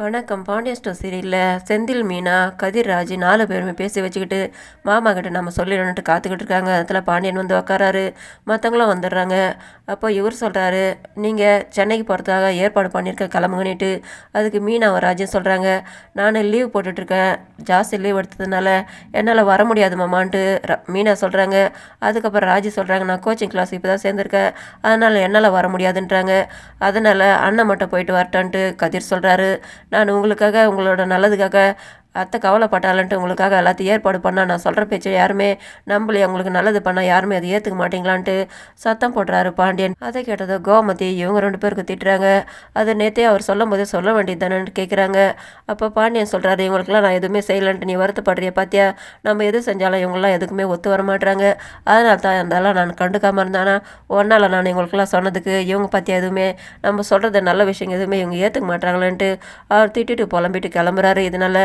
வணக்கம். பாண்டியன் ஸ்டோர் சீரியலில் செந்தில் மீனா கதிர்ராஜ் நாலு பேருமே பேசி வச்சுக்கிட்டு மாமா கிட்ட நம்ம சொல்லிடணுன்ட்டு காத்துக்கிட்டு இருக்காங்க. அதில் பாண்டியன் வந்து உக்காராரு. மற்றவங்களும் வந்துடுறாங்க. அப்போ இவர் சொல்கிறாரு நீங்கள் சென்னைக்கு போகிறதுக்காக ஏற்பாடு பண்ணியிருக்க கிளம்புங்கன்னுட்டு அதுக்கு மீனா ராஜும் சொல்கிறாங்க நான் லீவ் போட்டுட்ருக்கேன். ஜாஸ்தி லீவ் எடுத்ததுனால என்னால் வர முடியாது மாமான்ட்டு ர- மீனா சொல்கிறாங்க அதுக்கப்புறம் ராஜு சொல்கிறாங்க நான் கோச்சிங் கிளாஸ் இப்போ தான் சேர்ந்துருக்கேன். அதனால் என்னால் வர முடியாதுன்றாங்க. அதனால் அண்ணன் மட்டும் போயிட்டு வரட்டான்ட்டு கதிர் சொல்கிறாரு நான் உங்களுக்காக உங்களோட நல்லதுக்காக அத்தை கவலைப்பட்டாலன்ட்டு உங்களுக்காக எல்லாத்தையும் ஏற்பாடு பண்ணால் நான் சொல்கிற பேச்சை யாருமே நம்பலையே. உங்களுக்கு நல்லது பண்ணால் யாருமே அதை ஏற்றுக்க மாட்டீங்களான்ட்டு சத்தம் போடுறாரு பாண்டியன். அதை கேட்டதோ கோமதி இவங்க ரெண்டு பேருக்கு திட்டுறாங்க. அதை நேற்றே அவர் சொல்லும் போதே சொல்ல வேண்டியது தானேன்னு கேட்குறாங்க அப்போ பாண்டியன் சொல்கிறாரு இவங்களுக்குலாம் நான் எதுவுமே செய்யலன்ட்டு நீ வருத்தப்படுறிய பார்த்தியா நம்ம எது செஞ்சாலும் இவங்களாம் எதுக்குமே ஒத்து வர மாட்டுறாங்க அதனால தான் இருந்தாலும் நான் கண்டுக்காமல் இருந்தானா. ஒன்றால் நான் இவங்களுக்குலாம் சொன்னதுக்கு இவங்க பற்றி எதுவுமே? நம்ம சொல்கிறது நல்ல விஷயம் எதுவுமே இவங்க ஏற்றுக்க மாட்டாங்களேன்ட்டு அவர் திட்டிட்டு புலம்பிட்டு கிளம்புறாரு. இதனால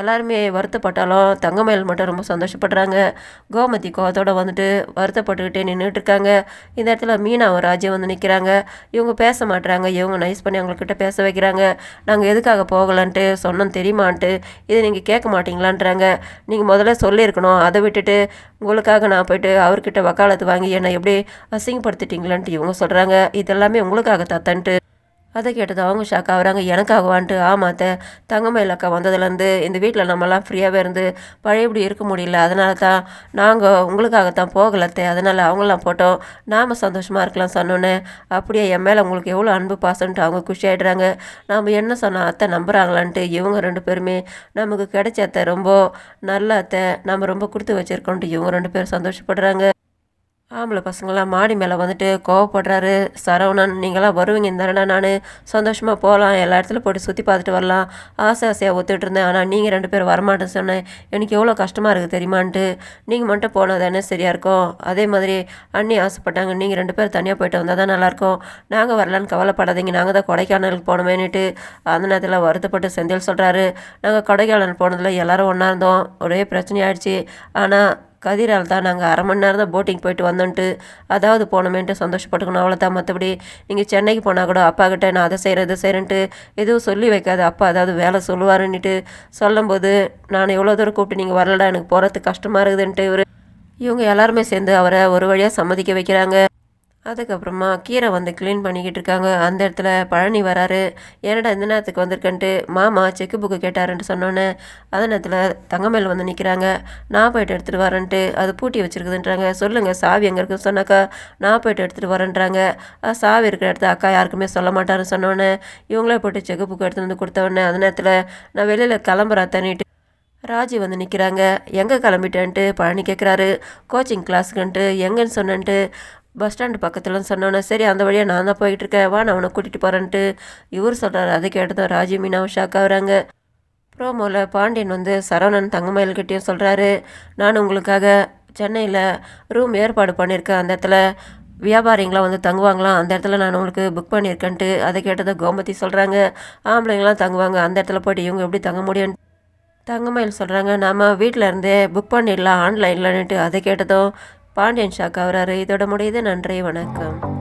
எல்லாருமே வருத்தப்பட்டாலும் தங்கமயில் மட்டும் ரொம்ப சந்தோஷப்படுறாங்க. கோமதி கோவத்தோடு வந்துட்டு வருத்தப்பட்டுக்கிட்டே நின்றுட்டு இருக்காங்க இந்த இடத்துல மீனாவும் ராஜ்யம் வந்து நிற்கிறாங்க இவங்க பேச மாட்டுறாங்க இவங்க நைஸ் பண்ணி அவங்கக்கிட்ட பேச வைக்கிறாங்க. நாங்கள் எதுக்காக போகலான்ட்டு சொன்னோம் தெரியுமான்ட்டு. இதை நீங்கள் கேட்க மாட்டீங்களான்றாங்க. நீங்கள் முதல்ல சொல்லியிருக்கணும். அதை விட்டுட்டு உங்களுக்காக நான் போயிட்டு அவர்கிட்ட வக்காலத்து வாங்கி என்னை எப்படி அசிங்கப்படுத்திட்டீங்களான்ட்டு இவங்க சொல்கிறாங்க இதெல்லாமே உங்களுக்காக தத்தன்ட்டு அதை கேட்டது அவங்க ஷாக் ஆகுறாங்க. எனக்காகவான்ட்டு. ஆமாத்த தங்கமயில் அக்கா வந்ததுலேருந்து இந்த வீட்டில் நம்மலாம் ஃப்ரீயாகவே இருந்து பழையபடி இருக்க முடியல. அதனால தான் நாங்கள் உங்களுக்காகத்தான் போகலத்தே அதனால் அவங்களாம் போட்டோம். நாம் சந்தோஷமாக இருக்கலாம் சொன்னோன்னே. அப்படியே என் மேலே உங்களுக்கு எவ்வளோ அன்பு பாசன்ட்டு அவங்க குஷி ஆகிடுறாங்க நாம் என்ன சொன்னால் அத்தை நம்புகிறாங்களான்ட்டு இவங்க ரெண்டு பேருமே நமக்கு கிடைச்ச அத்தை ரொம்ப நல்ல அத்தை. நம்ம ரொம்ப கொடுத்து வச்சுருக்கோன்ட்டு இவங்க ரெண்டு பேரும் சந்தோஷப்படுறாங்க. ஆம்பளை பசங்களாம் மாடி மேலே வந்துட்டு கோவப்படுறாரு. சரவணன் நீங்களாம் வருவீங்க இந்த நான் சந்தோஷமாக போகலாம் எல்லா இடத்துல போட்டு சுற்றி பார்த்துட்டு வரலாம். ஆசை ஆசையாக ஒத்துட்டு இருந்தேன். ஆனால் நீங்கள் ரெண்டு பேரும் வரமாட்டேன்னு சொன்னேன். எனக்கு எவ்வளோ கஷ்டமாக இருக்குது தெரியுமான்ட்டு. நீங்கள் மட்டும் போனால் தானே சரியாக இருக்கும். அதே மாதிரி அண்ணி ஆசைப்பட்டாங்க. நீங்கள் ரெண்டு பேரும் தனியாக போயிட்டு வந்தால் தான் நல்லாயிருக்கும் நாங்கள் வரலான்னு கவலைப்படாதீங்க. நாங்கள் தான் கொடைக்கானலுக்கு போனோமேனுட்டு அந்த நேரத்தில் வருத்தப்பட்டு செந்தில் சொல்கிறாரு நாங்கள் கொடைக்கானல் போனதில் எல்லோரும் ஒன்றா இருந்தோம். ஒரே பிரச்சனையாயிடுச்சு. ஆனால் கதிரால் தான் நாங்கள் அரை மணி நேரம் தான் போட்டிங் போயிட்டு வந்தோன்ட்டு அதாவது போனோமேன்ட்டு சந்தோஷப்பட்டுக்கணும். அவ்வளோதான் மற்றபடி நீங்கள் சென்னைக்கு போனால் கூட அப்பா கிட்ட நான் அதை செய்கிறேன் இதை செய்கிறேன்ட்டு எதுவும் சொல்லி வைக்காது. அப்பா அதாவது வேலை சொல்லுவாருன்னுட்டு சொல்லும்போது நான் எவ்வளோ தூரம் கூப்பிட்டு நீங்கள் வரலடா எனக்கு போகிறதுக்கு கஷ்டமாக இருக்குதுன்ட்டு இவர் இவங்க எல்லாருமே சேர்ந்து அவரை ஒரு வழியாக சம்மதிக்க வைக்கிறாங்க. அதுக்கப்புறமா கீரை வந்து க்ளீன் பண்ணிக்கிட்டு இருக்காங்க. அந்த இடத்துல பழனி வராரு. ஏன்னடா இந்த நேரத்துக்கு வந்திருக்கன்ட்டு மாமா செக்கு புக்கு கேட்டாருன்ட்டு சொன்னோன்னே அந்த நேரத்தில் தங்கமேல் வந்து நிற்கிறாங்க நான் போயிட்டு எடுத்துகிட்டு வரேன்ட்டு அது பூட்டி வச்சிருக்குதுன்றாங்க. சொல்லுங்கள் சாவி எங்கே இருக்குன்னு சொன்னாக்கா நான் போயிட்டு எடுத்துகிட்டு வரேன்றாங்க. சாவி இருக்கிற இடத்த அக்கா யாருக்குமே சொல்ல மாட்டாருன்னு சொன்னோன்னே இவங்களே போயிட்டு செக்கு புக்கு எடுத்துகிட்டு வந்து கொடுத்தவொடனே அந்த நேரத்தில் நான் வெளியில் கிளம்புறேன் தண்ணிட்டு ராஜி வந்து நிற்கிறாங்க எங்கே கிளம்பிட்டேன்ட்டு? பழனி கேட்குறாரு கோச்சிங் கிளாஸுக்குன்ட்டு எங்கன்னு சொன்னேன்ட்டு பஸ் ஸ்டாண்டு பக்கத்தில் சொன்னோன்னே சரி அந்த வழியாக நான் தான் போய்கிட்டு இருக்கேன் வா நான் உன்னை கூட்டிகிட்டு போகிறேன்ட்டு இவர் சொல்கிறாரு அதை கேட்டதும் ராஜி மீனாவும் ஷாக் ஆகுறாங்க. ப்ரோமோவில் பாண்டியன் வந்து சரவணன் தங்கமயில்கிட்டையும் சொல்கிறாரு நான் உங்களுக்காக சென்னையில் ரூம் ஏற்பாடு பண்ணியிருக்கேன். அந்த இடத்துல வியாபாரிங்களாம் வந்து தங்குவாங்களாம். அந்த இடத்துல நான் உங்களுக்கு புக் பண்ணியிருக்கேன்ட்டு. அதை கேட்டதை கோமதி சொல்கிறாங்க ஆம்பளைங்களாம் தங்குவாங்க. அந்த இடத்துல போயிட்டு இவங்க எப்படி தங்க முடியும்? தங்கமயில் சொல்கிறாங்க நாம் வீட்டில் இருந்தே புக் பண்ணிடலாம். ஆன்லைன்லன்னுட்டு அதை கேட்டதும் பாண்டியன் ஷாக் அவராரு இதோட முடியுது. நன்றி வணக்கம்.